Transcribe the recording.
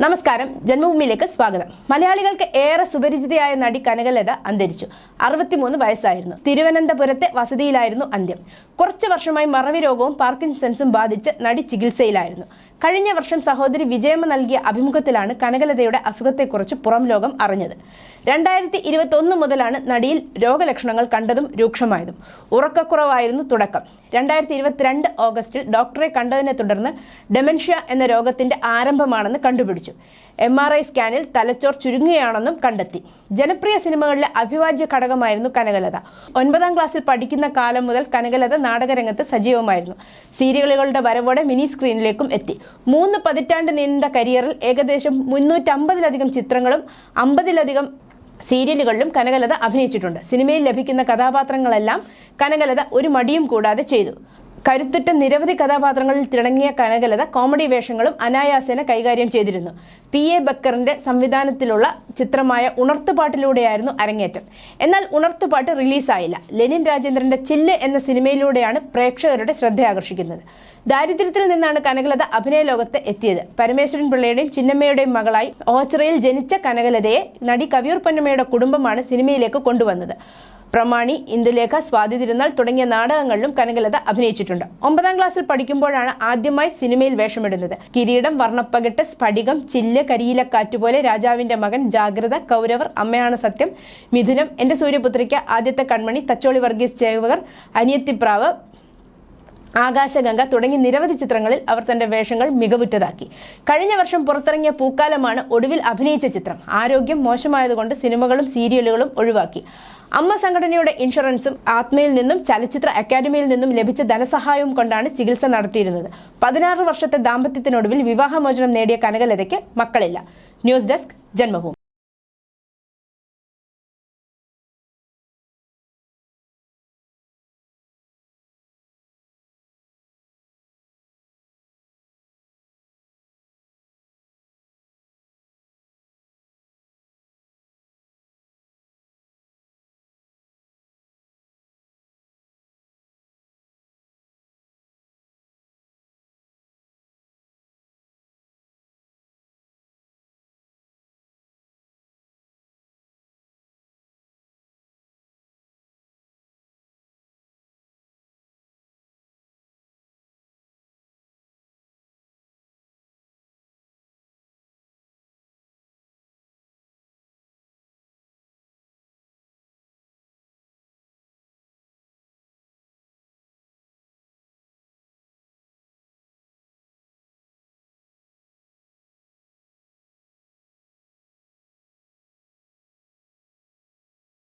നമസ്കാരം. ജന്മഭൂമിയിലേക്ക് സ്വാഗതം. മലയാളികൾക്ക് ഏറെ സുപരിചിതയായ നടി കനകലത അന്തരിച്ചു. അറുപത്തിമൂന്ന് വയസ്സായിരുന്നു. തിരുവനന്തപുരത്തെ വസതിയിലായിരുന്നു അന്ത്യം. കുറച്ചു വർഷമായി മറവി രോഗവും പാർക്കിൻസൺസും ബാധിച്ച് നടി ചികിത്സയിലായിരുന്നു. കഴിഞ്ഞ വർഷം സഹോദരി വിജയമ്മ നൽകിയ അഭിമുഖത്തിലാണ് കനകലതയുടെ അസുഖത്തെക്കുറിച്ച് പുറം ലോകം അറിഞ്ഞത്. രണ്ടായിരത്തി ഇരുപത്തി ഒന്ന് മുതലാണ് നടിയിൽ രോഗലക്ഷണങ്ങൾ കണ്ടതും രൂക്ഷമായതും. ഉറക്കക്കുറവായിരുന്നു തുടക്കം. രണ്ടായിരത്തി ഇരുപത്തിരണ്ട് ഓഗസ്റ്റിൽ ഡോക്ടറെ കണ്ടതിനെ തുടർന്ന് ഡെമൻഷ്യ എന്ന രോഗത്തിന്റെ ആരംഭമാണെന്ന് കണ്ടുപിടിച്ചു. എം ആർ ഐ സ്കാനിൽ തലച്ചോർ ചുരുങ്ങുകയാണെന്നും കണ്ടെത്തി. ജനപ്രിയ സിനിമകളിലെ അഭിവാജ്യ ഘടകമായിരുന്നു കനകലത. ഒൻപതാം ക്ലാസ്സിൽ പഠിക്കുന്ന കാലം മുതൽ കനകലത നാടകരംഗത്ത് സജീവമായിരുന്നു. സീരിയലുകളുടെ വരവോടെ മിനി സ്ക്രീനിലേക്കും എത്തി. മൂന്ന് പതിറ്റാണ്ട് നീണ്ട കരിയറിൽ ഏകദേശം മുന്നൂറ്റമ്പതിലധികം ചിത്രങ്ങളും അമ്പതിലധികം സീരിയലുകളിലും കനകലത അഭിനയിച്ചിട്ടുണ്ട്. സിനിമയിൽ ലഭിക്കുന്ന കഥാപാത്രങ്ങളെല്ലാം കനകലത ഒരു മടിയും കൂടാതെ ചെയ്തു. കരുത്തുറ്റ നിരവധി കഥാപാത്രങ്ങളിൽ തിളങ്ങിയ കനകലത കോമഡി വേഷങ്ങളും അനായാസേന കൈകാര്യം ചെയ്തിരുന്നു. പി. എ. ബക്കറിന്റെ സംവിധാനത്തിലുള്ള ചിത്രമായ ഉണർത്തുപാട്ടിലൂടെയായിരുന്നു അരങ്ങേറ്റം. എന്നാൽ ഉണർത്തുപാട്ട് റിലീസായില്ല. ലെനിൻ രാജേന്ദ്രന്റെ ചില്ല് എന്ന സിനിമയിലൂടെയാണ് പ്രേക്ഷകരുടെ ശ്രദ്ധയാകർഷിക്കുന്നത്. ദാരിദ്ര്യത്തിൽ നിന്നാണ് കനകലത അഭിനയ ലോകത്ത് എത്തിയത്. പരമേശ്വരൻ പിള്ളയുടെയും ചിന്നമ്മയുടെയും മകളായി ഓച്ചിറയിൽ ജനിച്ച കനകലതയെ നടി കവിയൂർ പൊന്നമ്മയുടെ കുടുംബമാണ് സിനിമയിലേക്ക് കൊണ്ടുവന്നത്. പ്രമാണി ഇന്ദുലേഖ സ്വാതി തിരുനാൾ തുടങ്ങിയ നാടകങ്ങളിലും കനകലത അഭിനയിച്ചിട്ടുണ്ട്. ഒമ്പതാം ക്ലാസ്സിൽ പഠിക്കുമ്പോഴാണ് ആദ്യമായി സിനിമയിൽ വേഷമിടുന്നത്. കിരീടം വർണപ്പകട്ട് സ്ഫടികം ചില്ല് കരിയിലക്കാറ്റ് പോലെ രാജാവിന്റെ മകൻ ജാഗ്രത കൗരവർ അമ്മയാണ് സത്യം. മിഥുനം എന്റെ സൂര്യപുത്രിക്ക് ആദ്യത്തെ കൺമണി തച്ചോളി വർഗീസ് ചേവകർ അനിയത്തിപ്രാവ് ആകാശഗംഗ തുടങ്ങി നിരവധി ചിത്രങ്ങളിൽ അവർ തന്റെ വേഷങ്ങൾ മികവുറ്റതാക്കി. കഴിഞ്ഞ വർഷം പുറത്തിറങ്ങിയ പൂക്കാലമാണ് ഒടുവിൽ അഭിനയിച്ച ചിത്രം. ആരോഗ്യം മോശമായതുകൊണ്ട് സിനിമകളും സീരിയലുകളും ഒഴിവാക്കി. അമ്മ സംഘടനയുടെ ഇൻഷുറൻസും ആത്മയിൽ നിന്നും ചലച്ചിത്ര അക്കാദമിയിൽ നിന്നും ലഭിച്ച ധനസഹായവും കൊണ്ടാണ് ചികിത്സ നടത്തിയിരുന്നത്. പതിനാറ് വർഷത്തെ ദാമ്പത്യത്തിനൊടുവിൽ വിവാഹമോചനം നേടിയ കനകലതയ്ക്ക് മക്കളില്ല. News desk Janmabhumi.